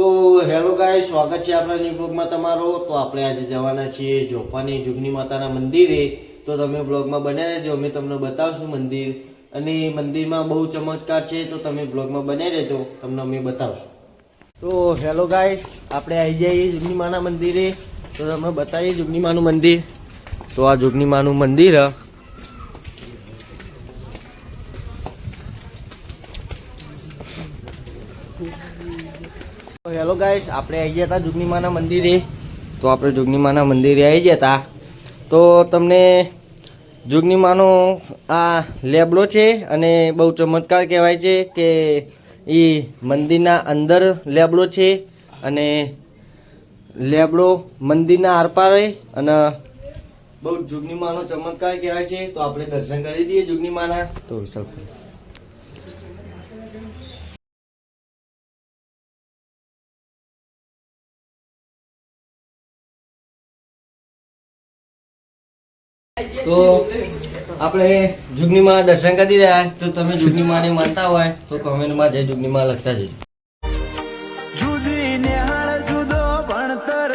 તો હેલો ગાય સ્વાગત છે આપણા ન્યુ બ્લોગમાં તમારો. તો આપણે આજે જવાના છીએ જોપાની જુગની માતાના મંદિરે. તો તમે બ્લોગમાં બન્યા રહેજો, અમે તમને બતાવશું મંદિર. અને મંદિરમાં બહુ ચમત્કાર છે, તો તમે બ્લોગમાં બન્યા રહેજો, તમને અમે બતાવશું. તો હેલો ગાય આપણે આવી જઈએ જુગની માના મંદિરે. તો તમને બતાવીએ જુગની માનું મંદિર. તો આ જુગની માનું મંદિર. હેલો ગાઈસ આપણે આવી ગયા હતા જુગનીમાના મંદિરે. તો આપણે જુગનીમાના મંદિરે આવી ગયા હતા તો તમને જુગનીમાનો આ લેબડો છે અને બહુ ચમત્કાર કહેવાય છે કે એ મંદિરના અંદર લેબડો છે અને લેબડો મંદિરના આરપારે અને બહુ જુગનીમાનો ચમત્કાર કહેવાય છે. તો આપણે દર્શન કરી દઈએ જુગનીમાના તો વિશાલ તો આપણે જુગનીમાં દર્શન કરી રહ્યા તો તમે જુગનીમાને માનતા હોય, તો કમેન્ટમાં જય જુગનીમાં લખતા જજો. જુદી નેહાળ કદી ભણતર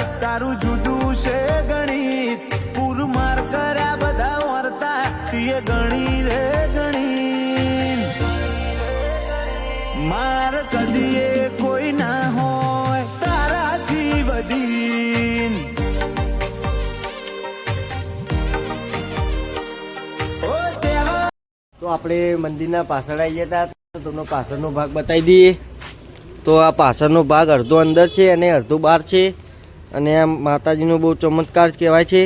તો આપણે મંદિરના પાછળ આવી ગયા હતા તો તમને પાછળનો ભાગ બતાવી દઈએ. તો આ પાછળનો ભાગ અડધો અંદર છે અને અડધો બહાર છે. અને આ માતાજીનો બહુ ચમત્કાર જ કહેવાય છે.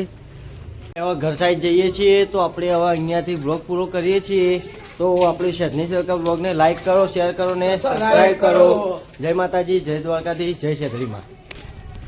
હવે ઘર સાઈડ જઈએ છીએ, તો આપણે હવે અહીંયાથી બ્લોગ પૂરો કરીએ છીએ. તો આપણે શેઠની સરકાર બ્લોગને લાઈક કરો શેર કરો ને સબસ્ક્રાઈબ કરો. જય માતાજી, જય દ્વારકાથી જય શેત્રીમાં.